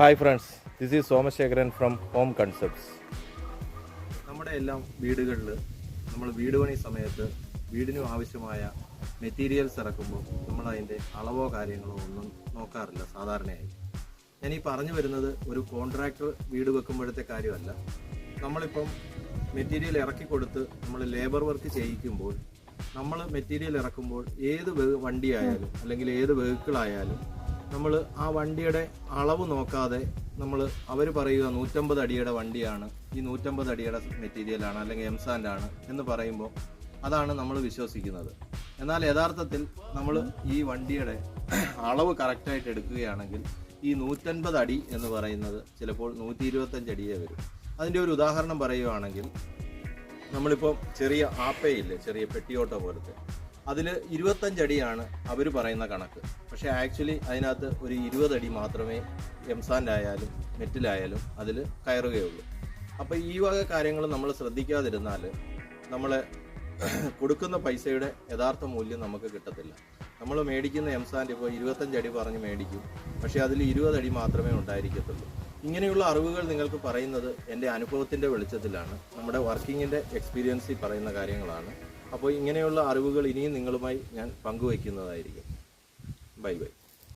Hi friends this is Somasekharan from home concepts നമ്മുടെ എല്ലാം വീടുകളിൽ നമ്മൾ വീട് പണി സമയത്ത് വീടിനും ആവശ്യമായ മെറ്റീരിയൽസ് ഇറക്കുമ്പോൾ നമ്മൾ അതിന്റെ അളവോ കാര്യങ്ങളോ ഒന്നും നോക്കാറില്ല സാധാരണയായി. ഞാൻ ഈ പറഞ്ഞു വരുന്നത് ഒരു കോൺട്രാക്ടർ വീട് വെക്കുമ്പോഴത്തെ കാര്യമല്ല. നമ്മളിപ്പം മെറ്റീരിയൽ ഇറക്കി കൊടുത്ത് നമ്മൾ ലേബർ വർക്ക് ചെയ്യിക്കുമ്പോൾ നമ്മൾ മെറ്റീരിയൽ ഇറക്കുമ്പോൾ ഏത് വണ്ടിയായാലും അല്ലെങ്കിൽ ഏത് വെഹിക്കിൾ ആയാലും നമ്മൾ ആ വണ്ടിയുടെ അളവ് നോക്കാതെ നമ്മൾ അവർ പറയുക നൂറ്റമ്പത് അടിയുടെ വണ്ടിയാണ് ഈ നൂറ്റമ്പത് അടിയുടെ മെറ്റീരിയലാണ് അല്ലെങ്കിൽ എംസാൻഡാണ് എന്ന് പറയുമ്പോൾ അതാണ് നമ്മൾ വിശ്വസിക്കുന്നത്. എന്നാൽ യഥാർത്ഥത്തിൽ നമ്മൾ ഈ വണ്ടിയുടെ അളവ് കറക്റ്റായിട്ട് എടുക്കുകയാണെങ്കിൽ ഈ നൂറ്റൻപത് അടി എന്ന് പറയുന്നത് ചിലപ്പോൾ നൂറ്റി ഇരുപത്തഞ്ച് അടിയേ വരും. അതിന്റെ ഒരു ഉദാഹരണം പറയുകയാണെങ്കിൽ നമ്മളിപ്പോൾ ചെറിയ ആപ്പയില്ലേ ചെറിയ പെട്ടിയോട്ടോ പോലത്തെ അതിൽ ഇരുപത്തഞ്ചടിയാണ് അവർ പറയുന്ന കണക്ക്. പക്ഷേ ആക്ച്വലി അതിനകത്ത് ഒരു ഇരുപതടി മാത്രമേ എംസാൻഡായാലും മെറ്റിലായാലും അതിൽ കയറുകയുള്ളൂ. അപ്പോൾ ഈ വക കാര്യങ്ങൾ നമ്മൾ ശ്രദ്ധിക്കാതിരുന്നാൽ നമ്മൾ കൊടുക്കുന്ന പൈസയുടെ യഥാർത്ഥ മൂല്യം നമുക്ക് കിട്ടത്തില്ല. നമ്മൾ മേടിക്കുന്ന എംസാൻഡ് ഇപ്പോൾ ഇരുപത്തഞ്ച് അടി പറഞ്ഞ് മേടിക്കും. പക്ഷേ അതിൽ ഇരുപതടി മാത്രമേ ഉണ്ടായിരിക്കത്തുള്ളൂ. ഇങ്ങനെയുള്ള അറിവുകൾ നിങ്ങൾക്ക് പറയുന്നത് എന്റെ അനുഭവത്തിന്റെ വെളിച്ചത്തിലാണ്. നമ്മുടെ വർക്കിങ്ങിന്റെ എക്സ്പീരിയൻസിൽ പറയുന്ന കാര്യങ്ങളാണ്. അപ്പോൾ ഇങ്ങനെയുള്ള അറിവുകൾ ഇനിയും നിങ്ങളുമായി ഞാൻ പങ്കുവയ്ക്കുന്നതായിരിക്കും. Bye bye.